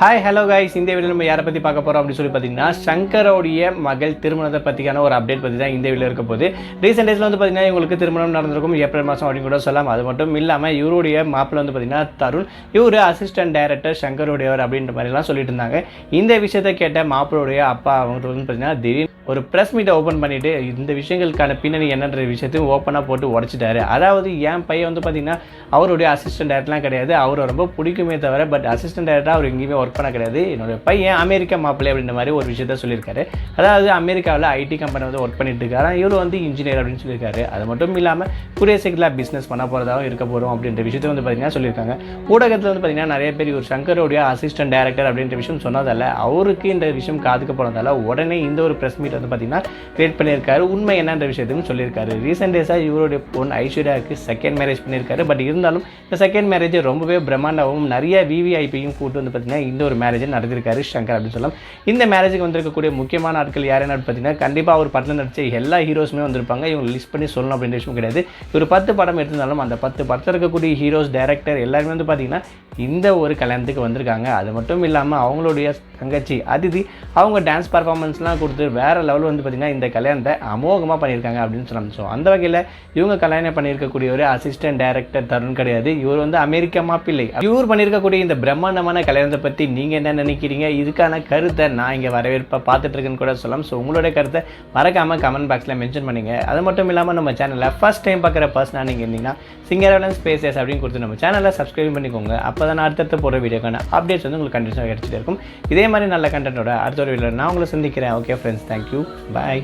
Hi hello guys இந்த video நம்ம யாரை பற்றி பார்க்க போகிறோம் அப்படின்னு சொல்லி பார்த்தீங்கன்னா சங்கரோடைய மகள் திருமணத்தை பற்றியான ஒரு அப்டேட் பற்றி தான் இந்த வீடியோ இருக்க போது ரீசெண்ட் டேஸில் வந்து பார்த்தீங்கன்னா இவங்களுக்கு திருமணம் நடந்திருக்கும். ஏப்ரல் மாதம் அப்படின்னு கூட சொல்லலாம். அது மட்டும் இல்லாமல் இவருடைய மாப்பிள்ள வந்து பார்த்தீங்கன்னா தருண். இவர் அசிஸ்டன்ட் டைரக்டர் சங்கருடையவர் அப்படின்ற மாதிரிலாம் சொல்லிட்டு இருந்தாங்க. இந்த விஷயத்தை கேட்ட மாப்பிளோடைய அப்பா அவங்க வந்து பார்த்தீங்கன்னா திடீர்னு ஒரு ப்ரெஸ் மீட்டை ஓப்பன் பண்ணிவிட்டு இந்த விஷயங்களுக்கான பின்னணி என்னன்ற விஷயத்தையும் ஓப்பனாக போட்டு உடச்சிட்டாரு. அதாவது என் பையன் வந்து பார்த்தீங்கன்னா அவருடைய அசிஸ்டன்ட் டைரக்டர்லாம் கிடையாது. அவரை ரொம்ப பிடிக்குமே தவிர பட் அசிஸ்டன்ட் டைரக்டராக அவர் எங்கேயுமே ஒர்க் பண்ண கிடையாது. என்னோட பையன் அமெரிக்கா மாப்பிள்ளை அப்படின்ற மாதிரி ஒரு விஷயத்த சொல்லியிருக்காரு. அதாவது அமெரிக்காவில் ஐடி கம்பெனி வந்து ஒர்க் பண்ணிட்டு இருக்காரு. இவர் வந்து இன்ஜினியர் அப்படின்னு சொல்லியிருக்காரு. அது மட்டும் இல்லாமல் கூடிய சீக்கிரம் பிஸ்னஸ் பண்ண போகிறதாகவும் இருக்க போகிறோம் அப்படின்ற விஷயத்தை வந்து பார்த்தீங்கன்னா சொல்லியிருக்காங்க. ஊடகத்தில் வந்து பார்த்தீங்கன்னா நிறைய பேர் இவர் சங்கருடைய அசிஸ்டன்ட் டைரக்டர் அப்படின்ற விஷயம் சொன்னதால அவருக்கு இந்த விஷயம் காதுக்கு போனதால உடனே இந்த ஒரு ப்ரெஸ் மீட் வந்து பார்த்தீங்கன்னா கிரியேட் பண்ணியிருக்காரு. உண்மை என்னன்ற விஷயத்தையும் சொல்லியிருக்காரு. ரீசெண்ட் டேஸாக இவருடைய பொண்ணு ஐஸ்வர்யாவுக்கு செகண்ட் மேரேஜ் பண்ணியிருக்காரு. பட் இருந்தாலும் இந்த செகண்ட் மேரேஜ் ரொம்பவே பிரம்மாண்டமாகவும் நிறைய விவிஐபியும் கூட்டு வந்து பார்த்தீங்கன்னா இந்த ஒரு மேரேஜை நடத்திருக்காரு சங்கர் அப்படின்னு சொல்லலாம். இந்த மேரேஜுக்கு வந்திருக்கக்கூடிய முக்கியமான ஆட்கள் யார் என்ன பார்த்தீங்கன்னா கண்டிப்பாக அவர் படத்தில் நடித்த எல்லா ஹீரோஸுமே வந்திருப்பாங்க. இவங்க லிஸ்ட் பண்ணி சொல்லணும் அப்படின்ற விஷயம் கிடையாது. ஒரு பத்து படம் எடுத்திருந்தாலும் அந்த பத்து படத்தில் இருக்கக்கூடிய ஹீரோஸ் டேரக்டர் எல்லாருமே வந்து பார்த்தீங்கன்னா இந்த ஒரு கல்யாணத்துக்கு வந்திருக்காங்க. அது மட்டும் இல்லாமல் அவங்களுடைய தங்கச்சி அதிதி அவங்க டான்ஸ் பர்ஃபார்மன்ஸ்லாம் கொடுத்து வேறு லெவல் வந்து பார்த்திங்கன்னா இந்த கல்யாணத்தை அமோகமாக பண்ணியிருக்காங்க அப்படின்னு சொல்லலாம் ஸோ அந்த வகையில் இவங்க கல்யாணம் பண்ணியிருக்கக்கூடிய ஒரு அசிஸ்டன்ட் டைரக்டர் தருண் கிடையாது. இவர் வந்து அமெரிக்க மாப்பிள்ளை. இவர் பண்ணியிருக்கக்கூடிய இந்த பிரம்மாண்டமான கல்யாணத்தை பற்றி நீங்கள் என்ன நினைக்கிறீங்க? இதுக்கான கருத்தை நான் இங்கே வரவேற்பை பார்த்துட்டு இருக்கேன்னு கூட சொல்லலாம். ஸோ உங்களுடைய கருத்தை மறக்காமல் கமெண்ட் பாக்ஸில் மென்ஷன் பண்ணுங்க. அது மட்டும் இல்லாமல் நம்ம சேனலில் ஃபஸ்ட் டைம் பார்க்குற பர்சனாக நீங்கள் இருந்தீங்கன்னா சிங்கரவலன் ஸ்பேசஸ் அப்படின்னு கொடுத்து நம்ம சேனலை சப்ஸ்கிரைப் பண்ணிக்கோங்க. அப்போ தான் அடுத்தடுத்து போகிற வீடியோக்கான அப்டேட்ஸ் வந்து உங்களுக்கு கண்டிப்பாக கிடச்சிட்டு இருக்கும். இதே மாதிரி நல்ல கண்டென்ட்டோட அடுத்த ஒரு வீடியோ நான் உங்களை சந்திக்கிறேன். Okay friends thank you bye